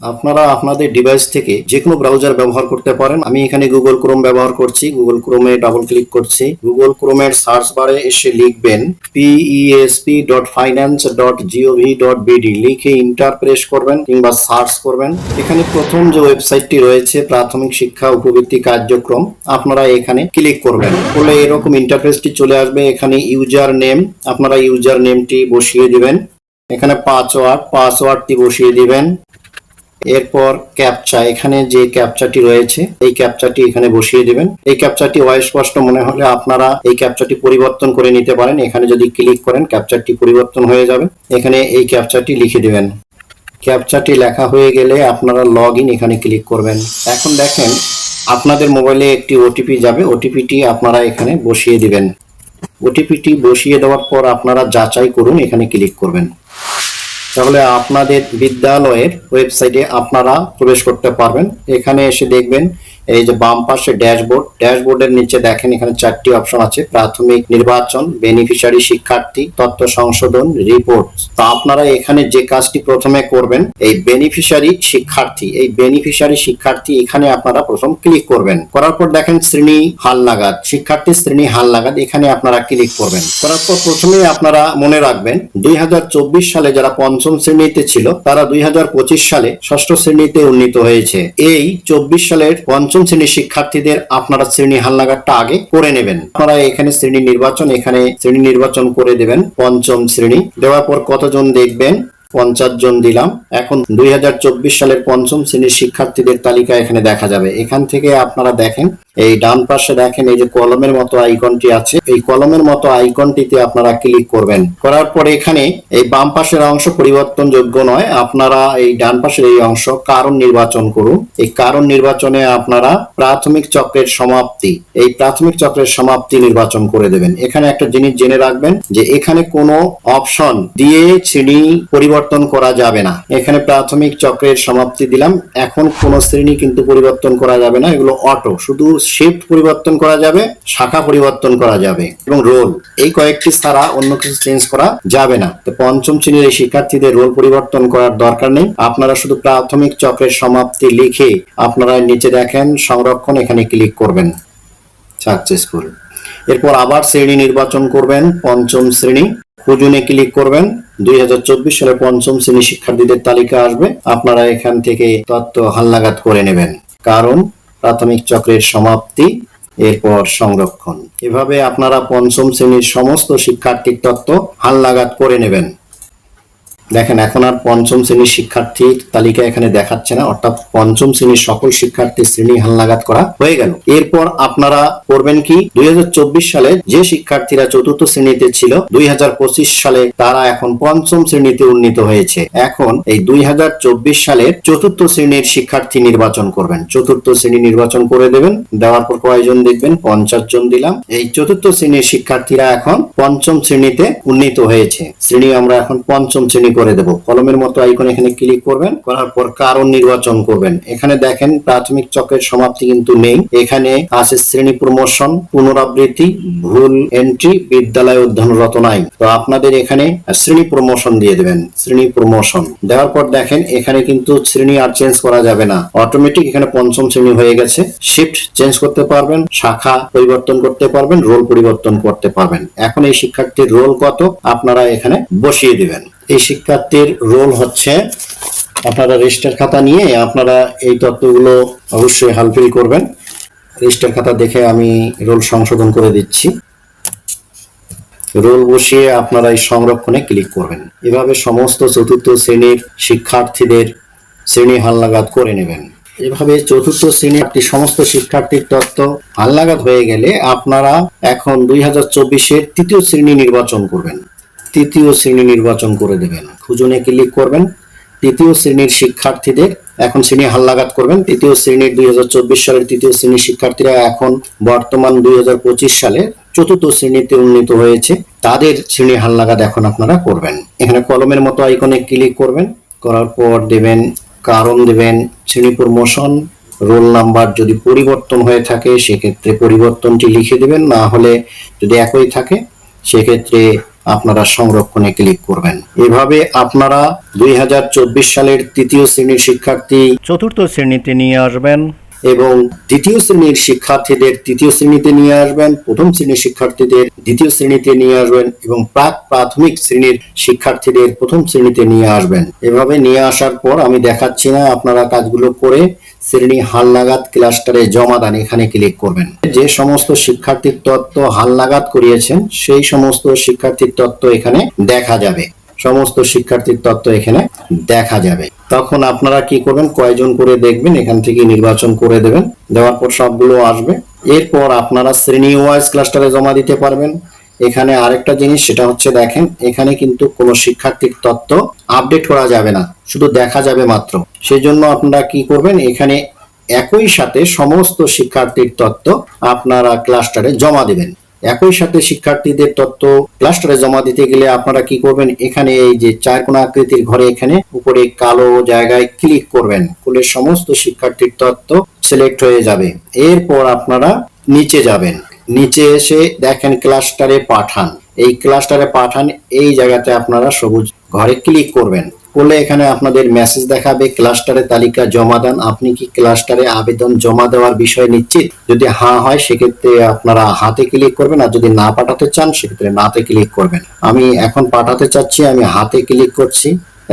আপনারা আপনাদের ডিভাইস থেকে যে কোনো ব্রাউজার ব্যবহার করতে পারেন। আমি এখানে গুগল ক্রোম ব্যবহার করছি। গুগল ক্রোমে ডাবল ক্লিক করছি। গুগল ক্রোমের সার্চ বারে এসে লিখবেন PESP dot finance dot GOV dot BD লিখে ইন্টার প্রেস করবেন কিংবা সার্চ করবেন। এখানে প্রথম যে ওয়েবসাইটটি রয়েছে, প্রাথমিক শিক্ষা উপবৃত্তি কার্যক্রম, আপনারা এখানে ক্লিক করবেন। করলে এরকম ইন্টারফেসটি চলে আসবে। এখানে ইউজার নেম আপনারা ইউজার নেমটি বসিয়ে দিবেন। এখানে পাসওয়ার্ড পাসওয়ার্ডটি বসিয়ে দিবেন। এরপর ক্যাপচা এখানে যে ক্যাপচাটি রয়েছে, এই ক্যাপচাটি এখানে বসিয়ে দিবেন। এই ক্যাপচাটি অস্পষ্ট মনে হলে আপনারা এই ক্যাপচাটি পরিবর্তন করে নিতে পারেন। এখানে যদি ক্লিক করেন ক্যাপচারটি পরিবর্তন হয়ে যাবে। এখানে এই ক্যাপচাটি লিখে দেবেন। ক্যাপচারটি লেখা হয়ে গেলে আপনারা লগ এখানে ক্লিক করবেন। এখন দেখেন, আপনাদের মোবাইলে একটি ওটিপি যাবে। ওটিপিটি আপনারা এখানে বসিয়ে দিবেন। ওটিপিটি বসিয়ে দেওয়ার পর আপনারা যাচাই করুন, এখানে ক্লিক করবেন। তাহলে আপনাদের বিদ্যালয়ের ওয়েবসাইটে আপনারা প্রবেশ করতে পারবেন। এখানে এসে দেখবেন এই যে বাম পাশে ড্যাশবোর্ড, ড্যাশবোর্ডের নিচে দেখেন এখানে চারটি অপশন আছে। প্রাথমিক নির্বাচন, বেনিফিশিয়ারি শিক্ষার্থী, তথ্য সংশোধন, রিপোর্ট। তো আপনারা এখানে যে কাজটি প্রথমে করবেন, এই বেনিফিশিয়ারি শিক্ষার্থী, এই বেনিফিশিয়ারি শিক্ষার্থী এখানে আপনারা প্রথম ক্লিক করবেন। করার পর দেখেন শ্রেণি হালনাগাদ, শিক্ষার্থী শ্রেণি হালনাগাদ, এখানে আপনারা ক্লিক করবেন। করার পর প্রথমেই আপনারা মনে রাখবেন, দুই হাজার চব্বিশ সালে যারা পঞ্চম শ্রেণীতে ছিল, তারা দুই হাজার পঁচিশ সালে ষষ্ঠ শ্রেণীতে উন্নীত হয়েছে। এই চব্বিশ সালের পঞ্চম শ্রেণির শিক্ষার্থীদের আপনারা শ্রেণি হালনাগারটা আগে করে নেবেন। আপনারা এখানে শ্রেণি নির্বাচন, এখানে শ্রেণি নির্বাচন করে দেবেন পঞ্চম শ্রেণি। দেওয়ার পর কতজন দেখবেন? পঞ্চাশ জন দিলাম। এখন দুই হাজার চব্বিশ সালের পঞ্চম শ্রেণির শিক্ষার্থীদের তালিকা এখানে দেখা যাবে। এখান থেকে আপনারা দেখেন, এই ডান পাশে দেখেন, এই যে কলমের মতো আইকনটি আছে। এই কলমের মতো আইকনটিতে আপনারা ক্লিক করবেন। করার পরে এখানে এই বাম পাশের অংশ পরিবর্তনযোগ্য নয়। আপনারা এই ডান পাশের এই অংশ কারণ নির্বাচন করুন। এই কারণ নির্বাচনে আপনারা প্রাথমিক চক্রের সমাপ্তি, এই প্রাথমিক চক্রের সমাপ্তি নির্বাচন করে দেবেন। এখানে একটা জিনিস জেনে রাখবেন যে এখানে কোনো অপশন দিয়ে শ্রেণি পরিবর্তন করা যাবে না। এখানে প্রাথমিক চক্রের সমাপ্তি দিলাম। এখন কোন শ্রেণি কিন্তু পরিবর্তন করা যাবে না। এগুলো অটো। শুধু শিফট পরিবর্তন করা যাবে, শাখা পরিবর্তন করা যাবে এবং রোল এই কয়েকটি ছাড়া অন্য কিছু চেঞ্জ করা যাবে না। তো পঞ্চম শ্রেণির এই শিক্ষার্থীদের রোল পরিবর্তন করার দরকার নেই। আপনারা শুধু প্রাথমিক চক্রের সমাপ্তি লিখে আপনারা নিচে দেখেন, সংরক্ষণ এখানে ক্লিক করবেন। সাকসেসফুল এরপর আবার শ্রেণি নির্বাচন করবেন, পঞ্চম শ্রেণি। খুঁজুনে ক্লিক করবেন। দুই সালে পঞ্চম শ্রেণি শিক্ষার্থীদের তালিকা আসবে। আপনারা এখান থেকে তথ্য হালনাগাদ করে নেবেন। কারণ প্রাথমিক চক্রের সমাপ্তি, এরপর সংরক্ষণ। এভাবে আপনারা পঞ্চম শ্রেণির সমস্ত শিক্ষার্থীর তথ্য হালনাগাদ করে নেবেন। দেখেন, এখন আর পঞ্চম শ্রেণির শিক্ষার্থীর তালিকা এখানে দেখাচ্ছে না, অর্থাৎ পঞ্চম শ্রেণির সকল শিক্ষার্থীর শ্রেণি হালনাগাদ করা হয়ে গেল। এরপর আপনারা করবেন কি, দুই সালে যে শিক্ষার্থীরা চতুর্থ শ্রেণীতে ছিল, দুই সালে তারা এখন পঞ্চম শ্রেণীতে উন্নীত হয়েছে। এখন এই দুই সালের চতুর্থ শ্রেণির শিক্ষার্থী নির্বাচন করবেন। চতুর্থ শ্রেণি নির্বাচন করে দেবেন, দেওয়ার পর কয়জন দেখবেন? পঞ্চাশ জন দিলাম। এই চতুর্থ শ্রেণির শিক্ষার্থীরা এখন পঞ্চম শ্রেণীতে উন্নীত হয়েছে। শ্রেণি আমরা এখন পঞ্চম শ্রেণি করে দেব। কলমের মতো আইকন এখানে ক্লিক করবেন, করার পর কারণ নির্বাচন করবেন। এখানে দেখেন প্রাথমিক চক্রের সমাপ্তি কিন্তু নেই। এখানে আছে শ্রেণি প্রমোশন পুনরাবৃত্তি, ভুল এন্ট্রি বিদ্যালয় অধ্যয়নরত নাই। তো আপনাদের এখানে শ্রেণি প্রমোশন দিয়ে দেবেন, শ্রেণি প্রমোশন দেওয়ার পর দেখেন এখানে কিন্তু শ্রেণি আর চেঞ্জ করা যাবে না। অটোমেটিক এখানে পঞ্চম শ্রেণি হয়ে গেছে। শিফট চেঞ্জ করতে পারবেন, শাখা পরিবর্তন করতে পারবেন রোল পরিবর্তন করতে পারবেন। এখন এই শিক্ষার্থীর রোল কত? আপনারা এখানে বসিয়ে দিবেন। এই শিক্ষার্থীর রোল হচ্ছে আপনারা রেজিস্টার খাতা নিয়ে আপনারা এই তত্ত্বগুলো অবশ্যই হালফিল করবেন। রেজিস্টার খাতা দেখে আমি রোল সংশোধন করে দিচ্ছি। রোল বসিয়ে আপনারা এই সংরক্ষণে ক্লিক করবেন। এভাবে সমস্ত চতুর্থ শ্রেণির শিক্ষার্থীদের শ্রেণি হালনাগাদ করে নেবেন। এভাবে চতুর্থ শ্রেণির একটি সমস্ত শিক্ষার্থীর তত্ত্ব হালনাগাদ হয়ে গেলে আপনারা এখন দুই হাজার চব্বিশের তৃতীয় শ্রেণি নির্বাচন করবেন। তৃতীয় শ্রেণি নির্বাচন করে দেবেন। খুঁজনে ক্লিক করবেন। তৃতীয় শ্রেণির শিক্ষার্থীদের এখন শ্রেণি হালনাগাদ করবেন। তৃতীয় শ্রেণির দুই হাজার চব্বিশ সালের তৃতীয় শ্রেণির শিক্ষার্থীরা এখন বর্তমান দুই হাজার পঁচিশ সালে চতুর্থ শ্রেণীতে উন্নীত হয়েছে। তাদের শ্রেণি হালনাগাদ এখন আপনারা করবেন। এখানে কলমের মতো আইকনে ক্লিক করবেন। করার পর দেবেন, কারণ দেবেন, শ্রেণি প্রমোশন রোল নাম্বার যদি পরিবর্তন হয়ে থাকে, সেক্ষেত্রে পরিবর্তনটি লিখে দেবেন। না হলে যদি একই থাকে, সেক্ষেত্রে আপনারা সংরক্ষণে ক্লিক করবেন। এভাবে আপনারা দুই হাজার চব্বিশ সালের তৃতীয় শ্রেণির শিক্ষার্থী চতুর্থ শ্রেণীতে নিয়ে আসবেন। এবং দ্বিতীয় শ্রেণির শিক্ষার্থীদের তৃতীয় শ্রেণীতে নিয়ে আসবেন, প্রথম শ্রেণির শিক্ষার্থীদের দ্বিতীয় শ্রেণীতে নিয়ে আসবেন এবং প্রাক প্রাথমিক শ্রেণির শিক্ষার্থীদের প্রথম শ্রেণীতে নিয়ে আসবেন। এভাবে নিয়ে আসার পর আমি দেখাচ্ছি না, আপনারা কাজগুলো করে শ্রেণি হালনাগাদ ক্লাস্টারে জমা দান, এখানে ক্লিক করবেন। যে সমস্ত শিক্ষার্থীর তত্ত্ব হালনাগাদ করিয়েছেন, সেই সমস্ত শিক্ষার্থীর তত্ত্ব এখানে দেখা যাবে। সমস্ত শিক্ষার্থীর তত্ত্ব এখানে দেখা যাবে। তখন আপনারা কি করবেন? কয়জন করে দেখবেন, এখান থেকে নির্বাচন করে দেবেন। দেওয়ার পর সবগুলো আসবে। এরপর আপনারা শ্রেণি ওয়াইজ ক্লাস্টারে জমা দিতে পারবেন। এখানে আরেকটা জিনিস, সেটা হচ্ছে দেখেন, এখানে কিন্তু কোনো শিক্ষার্থীর তত্ত্ব আপডেট করা যাবে না। শুধু দেখা যাবে মাত্র। সেই জন্য আপনারা কি করবেন, এখানে একই সাথে সমস্ত শিক্ষার্থীর তত্ত্ব আপনারা ক্লাস্টারে জমা দিবেন। একই সাথে শিক্ষার্থীদের তথ্য ক্লাস্টারে জমা দিতে গেলে আপনারা কি করবেন? এখানে এই যে চার কোনা আকৃতির ঘরে এখানে উপরে কালো জায়গায় ক্লিক করবেন। করলে সমস্ত শিক্ষার্থীর তথ্য সিলেক্ট হয়ে যাবে। এরপর আপনারা নিচে যাবেন। নিচে এসে দেখেন ক্লাস্টারে পাঠান। এই ক্লাস্টারে পাঠান, এই জায়গাতে আপনারা সবুজ ঘরে ক্লিক করবেন। করলে এখানে আপনাদের মেসেজ দেখাবে ক্লাস্টারে তালিকা জমা দেন। আপনি কি ক্লাস্টারে আবেদন জমা দেওয়ার বিষয়ে নিশ্চিত? যদি হ্যাঁ হয়, সেক্ষেত্রে আপনারা হাতে ক্লিক করবেন আর যদি না পাঠাতে চান, সেক্ষেত্রে নাতে ক্লিক করবেন। আমি এখন পাঠাতে চাচ্ছি, আমি হাতে ক্লিক করছি।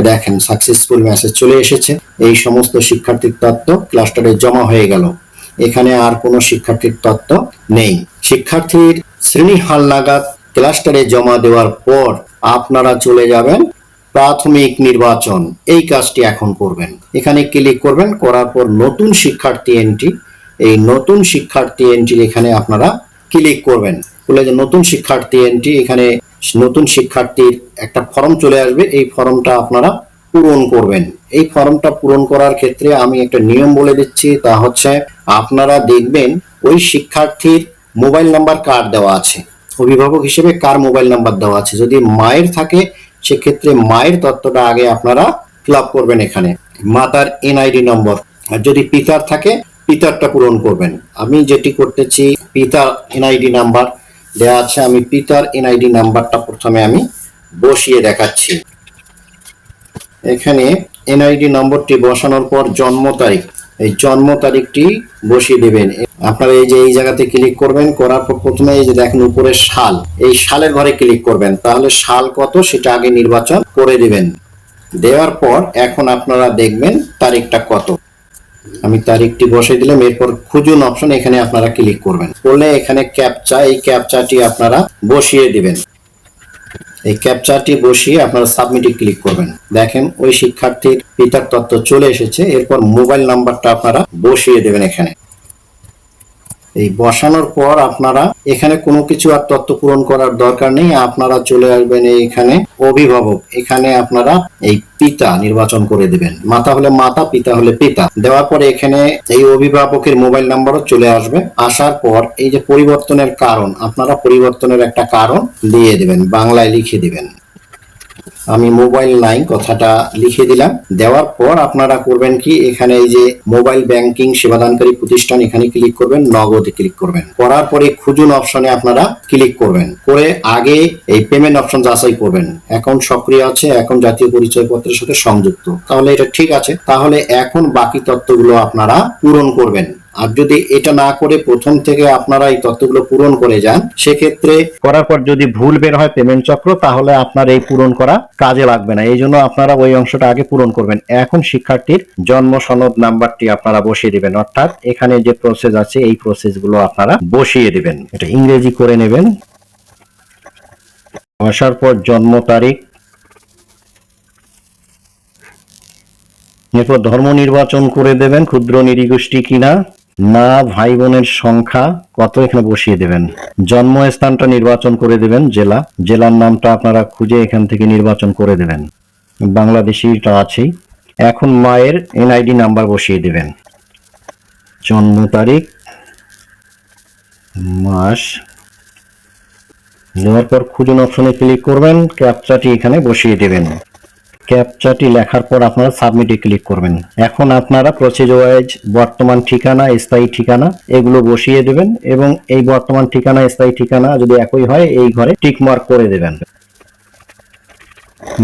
দেখেন সাকসেসফুল মেসেজ চলে এসেছে। এই সমস্ত শিক্ষার্থীর তথ্য ক্লাস্টারে জমা হয়ে গেল। এখানে আর কোনো শিক্ষার্থীর তথ্য নেই। শিক্ষার্থীর শ্রেণি হাল নাগাদ ক্লাস্টারে জমা দেওয়ার পর আপনারা চলে যাবেন প্রাথমিক নির্বাচন। এই কাজটি এখন করবেন। এখানে ক্লিক করবেন, করার পর নতুন শিক্ষার্থী এন্ট্রি এই নতুন শিক্ষার্থী এন্ট্রি এখানে আপনারা ক্লিক করবেন। বলে যে নতুন শিক্ষার্থী এন্ট্রি এখানে নতুন শিক্ষার্থীর একটা ফর্ম চলে আসবে। এই ফর্মটা আপনারা পূরণ করবেন। এই ফর্মটা পূরণ করার ক্ষেত্রে আমি একটা নিয়ম বলে দিচ্ছি। তা হচ্ছে আপনারা দেখবেন ওই শিক্ষার্থীর মোবাইল নাম্বার কার দেওয়া আছে। অভিভাবক হিসেবে কার মোবাইল নাম্বার দেওয়া আছে? যদি মায়ের থাকে সেক্ষেত্রে মায়ের তত্ত্বটা আগে আপনারা ফিল করবেন এখানে। মাতার এনআইডি নম্বর আর যদি পিতার থাকে, পিতারটা পূরণ করবেন। আমি যেটি করতেছি, পিতার এনআইডি নাম্বার দেওয়া আছে, আমি পিতার এনআইডি নাম্বারটা প্রথমে আমি বসিয়ে দেখাচ্ছি। এখানে এনআইডি নম্বরটি বসানোর পর জন্ম তারিখ। এই জন্ম তারিখটি বসিয়ে দেবেন। আপনারা এই যে এই জায়গাতে ক্লিক করবেন, করার পর প্রথমে এই যে দেখেন উপরে সাল এই সালের ঘরে ক্লিক করবেন। তাহলে সাল কত সেটা আগে নির্বাচন করে দিবেন। দেওয়ার পর এখন আপনারা দেখবেন তারিখটা কত। আমি তারিখটি বসে দিলাম, এরপর খুঁজুন অপশন এখানে আপনারা ক্লিক করবেন। করলে এখানে ক্যাপচা এই ক্যাপচাটি আপনারা বসিয়ে দিবেন। এই ক্যাপচারটি বসিয়ে আপনারা সাবমিটে ক্লিক করবেন। দেখেন, ওই শিক্ষার্থীর পিতার তথ্য চলে এসেছে। এরপর মোবাইল নাম্বারটা আপনারা বসিয়ে দেবেন এখানে। এই বসানোর পর আপনারা এখানে কোনো কিছু আর তথ্য পূরণ করার দরকার নেই। আপনারা চলে আসবেন এখানে অভিভাবক। এখানে আপনারা এই পিতা নির্বাচন করে দিবেন। মাতা হলে মাতা, পিতা হলে পিতা। দেওয়ার পরে এখানে এই অভিভাবকের মোবাইল নাম্বারও চলে আসবে। আসার পর এই যে পরিবর্তনের কারণ, আপনারা পরিবর্তনের একটা কারণ দিয়ে দিবেন, বাংলায় লিখে দিবেন। আমি মোবাইল নাই কথাটা লিখে দিলাম। দেওয়ার পর আপনারা করবেন কি, এখানে এই যে মোবাইল ব্যাংকিং সেবাদানকারী প্রতিষ্ঠান, এখানে ক্লিক করবেন, নগদে ক্লিক করবেন। করার পরে খুঁজুন অপশনে আপনারা ক্লিক করবেন। করে আগে এই পেমেন্ট অপশন যাচাই করবেন। অ্যাকাউন্ট সক্রিয় আছে এখন জাতীয় পরিচয়পত্রের সাথে সংযুক্ত। তাহলে এটা ঠিক আছে। তাহলে এখন বাকি তথ্যগুলো আপনারা পূরণ করবেন। আর যদি এটা না করে প্রথম থেকে আপনারা এই তথ্যগুলো পূরণ করে যান, সেক্ষেত্রে করার পর যদি ভুল বের হয় পেমেন্ট চক্র, তাহলে আপনার এই পূরণ করা কাজে লাগবে না। এই জন্য আপনারা ওই অংশটা আগে পূরণ করবেন। এখন শিক্ষার্থীর জন্ম সনদ নাম্বারটি আপনারা বসিয়ে দিবেন। অর্থাৎ এখানে যে প্রসেস আছে, এই প্রসেসগুলো আপনারা বসিয়ে দিবেন। এটা ইংরেজি করে নেবেন। আসার পর জন্ম তারিখ। এরপর ধর্ম নির্বাচন করে দেবেন। ক্ষুদ্র নিরীগোষ্ঠী কিনা। না ভাই বোনের সংখ্যা কত এখানে বসিয়ে দেবেন? জন্মস্থানটা নির্বাচন করে দেবেন, জেলা। জেলার নামটা আপনারা খুঁজে এখান থেকে নির্বাচন করে দেবেন। বাংলাদেশিটা আছেই এখন মায়ের এনআইডি নাম্বার বসিয়ে দেবেন। জন্ম তারিখ, মাস। দেওয়ার পর খুঁজুন অপশনে ক্লিক করবেন ক্যাপচাটি এখানে বসিয়ে দেবেন। ক্যাপচাটি লেখার পর আপনারা সাবমিটে ক্লিক করবেন। এখন আপনারা প্রসেজ ওয়াইজ বর্তমান ঠিকানা, স্থায়ী ঠিকানা এগুলো বসিয়ে দেবেন এবং এই বর্তমান ঠিকানা, স্থায়ী ঠিকানা যদি একই হয়, এই ঘরে টিক মার্ক করে দেবেন।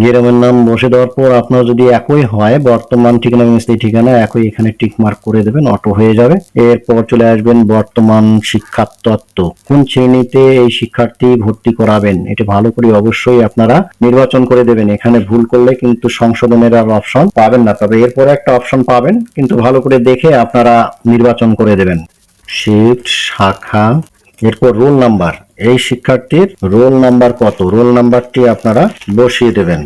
গ্রামের নাম বসে দেওয়ার পর আপনার যদি একই হয়, বর্তমান ঠিকানা এবং স্থায়ী ঠিকানা একই এখানে টিক মার্ক করে দেবেন, অটো হয়ে যাবে। এরপর চলে আসবেন বর্তমান শিক্ষার তত্ত্ব। কোন শ্রেণীতে এই শিক্ষার্থী ভর্তি করাবেন? এটা ভালো করে অবশ্যই আপনারা নির্বাচন করে দেবেন। এখানে ভুল করলে কিন্তু সংশোধনের আর অপশন পাবেন না। তবে এরপরে একটা অপশন পাবেন, কিন্তু ভালো করে দেখে আপনারা নির্বাচন করে দেবেন। শিফট শাখা, এরপর রোল নাম্বার। এই শিক্ষার্থীর রোল নাম্বার কত? রোল নাম্বারটি আপনারা বসিয়ে দেবেন।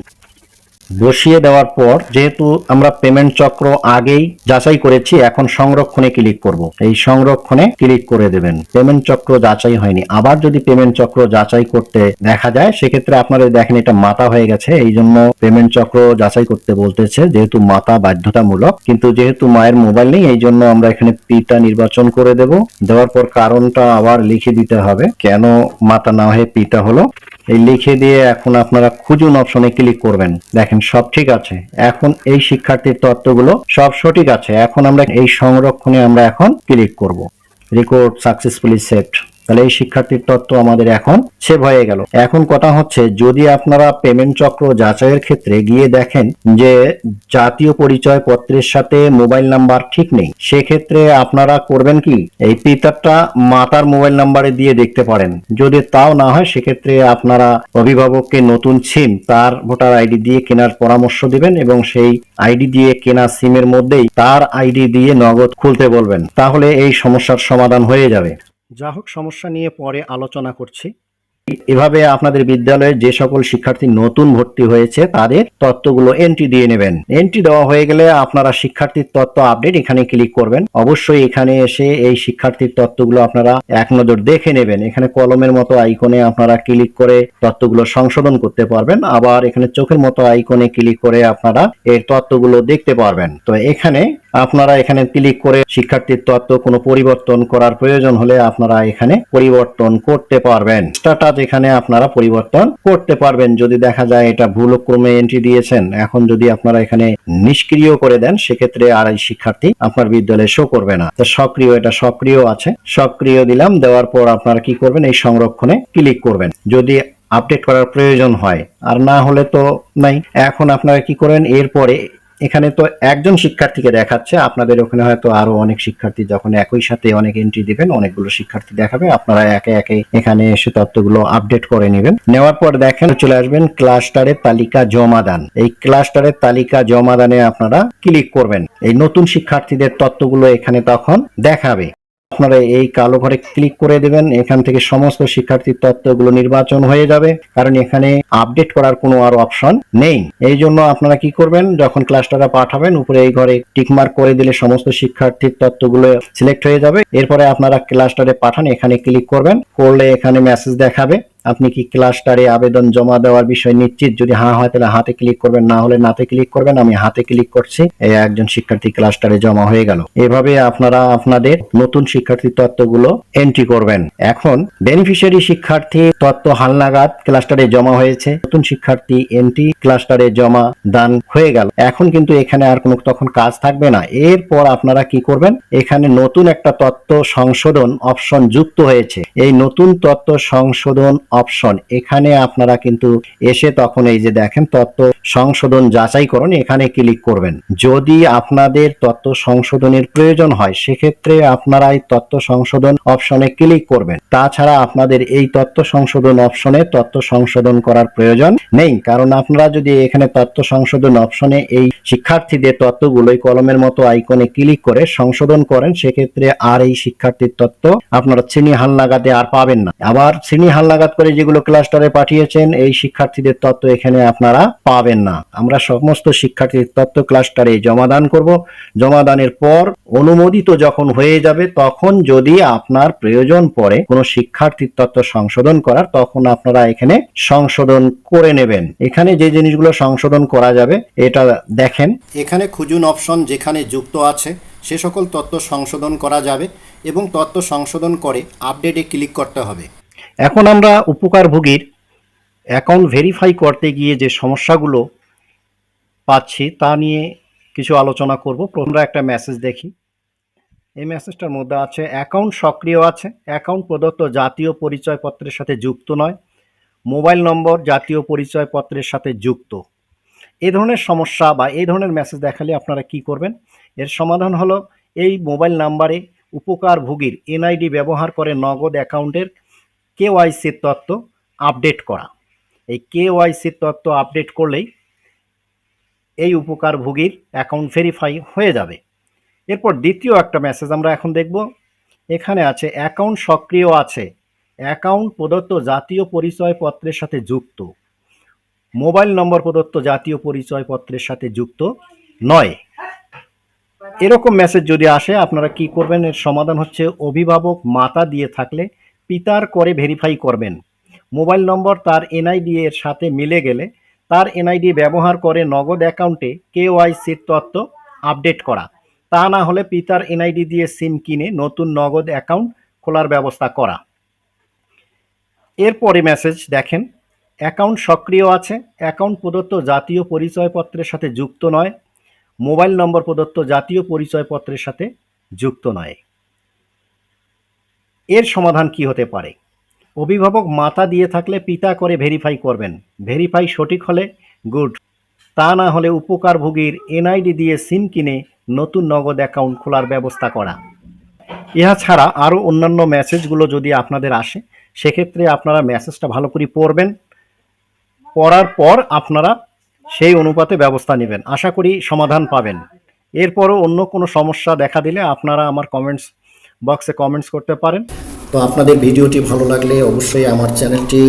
বসিয়ে দেওয়ার পর যেহেতু আমরা পেমেন্ট চক্র আগেই যাচাই করেছি, এখন সংরক্ষণে ক্লিক করব। এই সংরক্ষণে ক্লিক করে দেবেন। পেমেন্ট চক্র যাচাই হয়নি। আবার যদি পেমেন্ট চক্র যাচাই করতে দেখা যায়, সেক্ষেত্রে আপনারা দেখেন এটা মাতা হয়ে গেছে। এই জন্য পেমেন্ট চক্র যাচাই করতে বলতেছে, যেহেতু মাতা বাধ্যতামূলক। কিন্তু যেহেতু মায়ের মোবাইল নেই, এই জন্য আমরা এখানে পিটা নির্বাচন করে দেব। দেওয়ার পর কারণটা আবার লিখে দিতে হবে। কেন মাতা না হয়ে পিটা হলো? এই লিখে দিয়ে এখন আপনারা খুঁজুন অপশনে ক্লিক করবেন। দেখেন সব ঠিক আছে। এখন এই শিক্ষার্থীর তত্ত্বগুলো সব সঠিক আছে। এখন আমরা এই সংরক্ষণে আমরা এখন ক্লিক করব। রেকর্ড সাকসেসফুলি সেভড তাহলে এই শিক্ষার্থীর তত্ত্ব আমাদের এখন সেভ হয়ে গেল। এখন কথা হচ্ছে, যদি আপনারা পেমেন্ট চক্র যাচাইয়ের ক্ষেত্রে গিয়ে দেখেন যে জাতীয় পরিচয় পত্রের সাথে মোবাইল নাম্বার ঠিক নেই, সেক্ষেত্রে আপনারা করবেন কি? এই পিতারটা মাতার মোবাইল নাম্বারে দিয়ে দেখতে পারেন। যদি তাও না হয়, সেক্ষেত্রে আপনারা অভিভাবককে নতুন সিম তার ভোটার আইডি দিয়ে কেনার পরামর্শ দিবেন এবং সেই আইডি দিয়ে কেনা সিমের মধ্যেই তার আইডি দিয়ে নগদ খুলতে বলবেন। তাহলে এই সমস্যার সমাধান হয়ে যাবে। যা হোক, সমস্যা নিয়ে পরে আলোচনা করছি। এভাবে আপনাদের বিদ্যালয়ে যে সকল শিক্ষার্থী নতুন ভর্তি হয়েছে, তাদের তত্ত্বগুলো এন্ট্রি দিয়ে নেবেন। এন্ট্রি দেওয়া হয়ে গেলে আপনারা শিক্ষার্থীর তত্ত্ব আপডেট এখানে ক্লিক করবেন। অবশ্যই এখানে এসে এই শিক্ষার্থীর তত্ত্বগুলো আপনারা এক নজর দেখে নেবেন। এখানে কলমের মতো আইকনে আপনারা ক্লিক করে তত্ত্বগুলো সংশোধন করতে পারবেন। আবার এখানে চোখের মতো আইকনে ক্লিক করে আপনারা এর তত্ত্বগুলো দেখতে পারবেন। তো এখানে আপনারা এখানে ক্লিক করে শিক্ষার্থীর তত্ত্ব কোনো পরিবর্তন করার প্রয়োজন হলে আপনারা এখানে পরিবর্তন করতে পারবেন। স্ট্যাটাস এখানে আপনারা পরিবর্তন করতে পারবেন। যদি দেখা যায় এটা ভুল ক্রমে এন্ট্রি দিয়েছেন, এখন যদি আপনারা এখানে নিষ্ক্রিয় করে দেন, সেক্ষেত্রে আর এই শিক্ষার্থী আপনার বিদ্যালয়ে শো করবে না। তো সক্রিয়, এটা সক্রিয় আছে। সক্রিয় দিলাম, দেওয়ার পর আপনারা কি করবেন? এই সংরক্ষণে ক্লিক করবেন। যদি আপডেট করার প্রয়োজন হয়, আর না হলে তো নাই। এখন আপনারা কি করেন? এরপরে এখানে তো একজন শিক্ষার্থীকে দেখাচ্ছে, আপনাদের ওখানে হয়তো আরও অনেক শিক্ষার্থী যখন একই সাথে অনেক এন্ট্রি দিবেন, অনেকগুলো শিক্ষার্থী দেখাবে, আপনারা একে একে এখানে এসে তথ্যগুলো আপডেট করে নেবেন। নেওয়ার পর দেখেন, চলে আসবেন ক্লাস্টারের তালিকা জমাদান। এই ক্লাস্টারের তালিকা জমাদানে আপনারা ক্লিক করবেন। এই নতুন শিক্ষার্থীদের তথ্যগুলো এখানে তখন দেখাবে। আপনারা এই কালো ঘরে ক্লিক করে দেবেন, এখান থেকে সমস্ত শিক্ষার্থীর তথ্যগুলো নির্বাচন হয়ে যাবে, কারণ এখানে আপডেট করার কোনো আর অপশন নেই। এই জন্য আপনারা কি করবেন, যখন ক্লাসটা পাঠাবেন, উপরে এই ঘরে টিকমার্ক করে দিলে সমস্ত শিক্ষার্থীর তথ্যগুলো সিলেক্ট হয়ে যাবে। এরপরে আপনারা ক্লাসটারে পাঠান, এখানে ক্লিক করবেন, করলে এখানে মেসেজ দেখাবে। আপনি কি ক্লাসটারে আবেদন জমা দেওয়ার বিষয় নিশ্চিত? যদি হ্যাঁ হয়, তাহলে হাতে ক্লিক করবেন, না হলে নাতে ক্লিক করবেন। আমি হাতে ক্লিক করছি, এই একজন শিক্ষার্থী ক্লাসটারে জমা হয়ে গেল। এভাবে আপনারা আপনাদের নতুন শিক্ষার্থী তথ্যগুলো এন্ট্রি করবেন। এখন বেনিফিশিয়ারি শিক্ষার্থী তথ্য হালনাগাদ ক্লাস্টারে জমা হয়েছে। নতুন শিক্ষার্থী এন্ট্রি ক্লাস্টারে জমা দান হয়ে গেল। এখন কিন্তু এখানে আর কোনো তখন কাজ থাকবে না। এরপর আপনারা কি করবেন? এখানে নতুন একটা তত্ত্ব সংশোধন অপশন যুক্ত হয়েছে। এই নতুন তত্ত্ব সংশোধন অপশন এখানে আপনারা কিন্তু এসে তখন এই যে দেখেন তথ্য সংশোধন যাচাই করুন, এখানে ক্লিক করবেন। যদি আপনাদের তথ্য সংশোধনের প্রয়োজন হয়, সেক্ষেত্রে আপনারা এই তথ্য সংশোধন অপশনে ক্লিক করবেন। তাছাড়া আপনাদের এই তথ্য সংশোধন অপশনে তথ্য সংশোধন করার প্রয়োজন নেই, কারণ আপনারা যদি এখানে তথ্য সংশোধন অপশনে এই শিক্ষার্থীদের তথ্যগুলোই কলমের মতো আইকনে ক্লিক করে সংশোধন করেন, সেক্ষেত্রে আর এই শিক্ষার্থীর তথ্য আপনারা শ্রেণি হালনাগাদে আর পাবেন না। আবার শ্রেণি হালনাগাদ করে যেগুলো ক্লাস্টারে পাঠিয়েছেন, এই শিক্ষার্থীদের তথ্য এখানে আপনারা পাবেন না। আমরা সমস্ত শিক্ষার্থীর তথ্য ক্লাস্টারে জমাদান করব। জমাদানের পর অনুমোদিত যখন হয়ে যাবে, তখন যদি আপনার প্রয়োজন পড়ে কোনো শিক্ষার্থীর তথ্য সংশোধন করার, তখন আপনারা এখানে সংশোধন করে নেবেন। এখানে যে জিনিসগুলো সংশোধন করা যাবে, এটা দেখেন। এখানে খুঁজুন অপশন যেখানে যুক্ত আছে, সে সকল তথ্য সংশোধন করা যাবে এবং তথ্য সংশোধন করে আপডেটে ক্লিক করতে হবে। এখন আমরা উপকারভোগীর অ্যাকাউন্ট ভেরিফাই করতে গিয়ে যে সমস্যাগুলো পাচ্ছি তা নিয়ে কিছু আলোচনা করব। আমরা একটা মেসেজ দেখি। এই মেসেজটার মধ্যে আছে অ্যাকাউন্ট সক্রিয় আছে। অ্যাকাউন্ট প্রদত্ত জাতীয় পরিচয়পত্রের সাথে যুক্ত নয়। মোবাইল নম্বর জাতীয় পরিচয়পত্রের সাথে যুক্ত। এই ধরনের সমস্যা বা এই ধরনের মেসেজ দেখালে আপনারা কি করবেন? এর সমাধান হলো, এই মোবাইল নাম্বারে উপকারভোগীর এনআইডি ব্যবহার করে নগদ অ্যাকাউন্টের কেওয়াইসির তথ্য আপডেট করা। এই কেওয়াইসির তথ্য আপডেট করলেই এই উপকারভোগীর অ্যাকাউন্ট ভেরিফাই হয়ে যাবে। এরপর দ্বিতীয় একটা মেসেজ আমরা এখন দেখব। এখানে আছে অ্যাকাউন্ট সক্রিয় আছে। অ্যাকাউন্ট প্রদত্ত জাতীয় পরিচয়পত্রের সাথে যুক্ত। মোবাইল নম্বর প্রদত্ত জাতীয় পরিচয়পত্রের সাথে যুক্ত নয়। এরকম মেসেজ যদি আসে, আপনারা কি করবেন? এর সমাধান হচ্ছে অভিভাবক মাতা দিয়ে থাকলে পিতার করে ভেরিফাই করবেন। মোবাইল নম্বর তার এনআইডি এর সাথে মিলে গেলে তার এনআইডি ব্যবহার করে নগদ অ্যাকাউন্টে কেওয়াইসির তথ্য আপডেট করা। তা না হলে পিতার এনআইডি দিয়ে সিম কিনে নতুন নগদ অ্যাকাউন্ট খোলার ব্যবস্থা করা। এরপরে মেসেজ দেখেন অ্যাকাউন্ট সক্রিয় আছে অ্যাকাউন্ট প্রদত্ত জাতীয় পরিচয়পত্রের সাথে যুক্ত নয়, মোবাইল নম্বর প্রদত্ত জাতীয় পরিচয়পত্রের সাথে যুক্ত নয়। এর সমাধান কি হতে পারে? অভিভাবক মাতা দিয়ে থাকলে পিতা করে ভেরিফাই করবেন। ভেরিফাই সঠিক হলে গুড তা না হলে উপকারভোগীর এনআইডি দিয়ে সিম কিনে নতুন নগদ অ্যাকাউন্ট খোলার ব্যবস্থা করা। ইহা ছাড়া আরও অন্যান্য মেসেজগুলো যদি আপনাদের আসে, সেক্ষেত্রে আপনারা মেসেজটা ভালো করে পড়বেন। পড়ার পর আপনারা সেই অনুপাতে ব্যবস্থা নেবেন। আশা করি সমাধান পাবেন। এরপরও অন্য কোনো সমস্যা দেখা দিলে আপনারা আমার কমেন্টস বক্সে কমেন্টস করতে পারেন। তো আপনাদের ভিডিওটি ভালো লাগলে অবশ্যই আমার চ্যানেলটি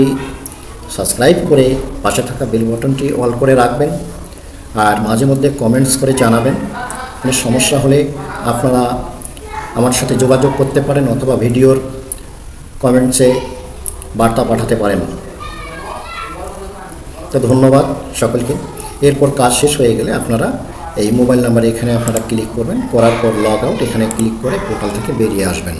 সাবস্ক্রাইব করে পাশে থাকা বেল বাটনটি অল করে রাখবেন আর মাঝে মধ্যে কমেন্টস করে জানাবেন। কোনো সমস্যা হলে আপনারা আমার সাথে যোগাযোগ করতে পারেন অথবা ভিডিওর কমেন্টসে বার্তা পাঠাতে পারেন। তো ধন্যবাদ সকলকে। এরপর কাজ শেষ হয়ে গেলে আপনারা এই মোবাইল নাম্বার এখানে আপনারা ক্লিক করবেন, করার পর লগ আউট এখানে ক্লিক করে পোর্টাল থেকে বেরিয়ে আসবেন।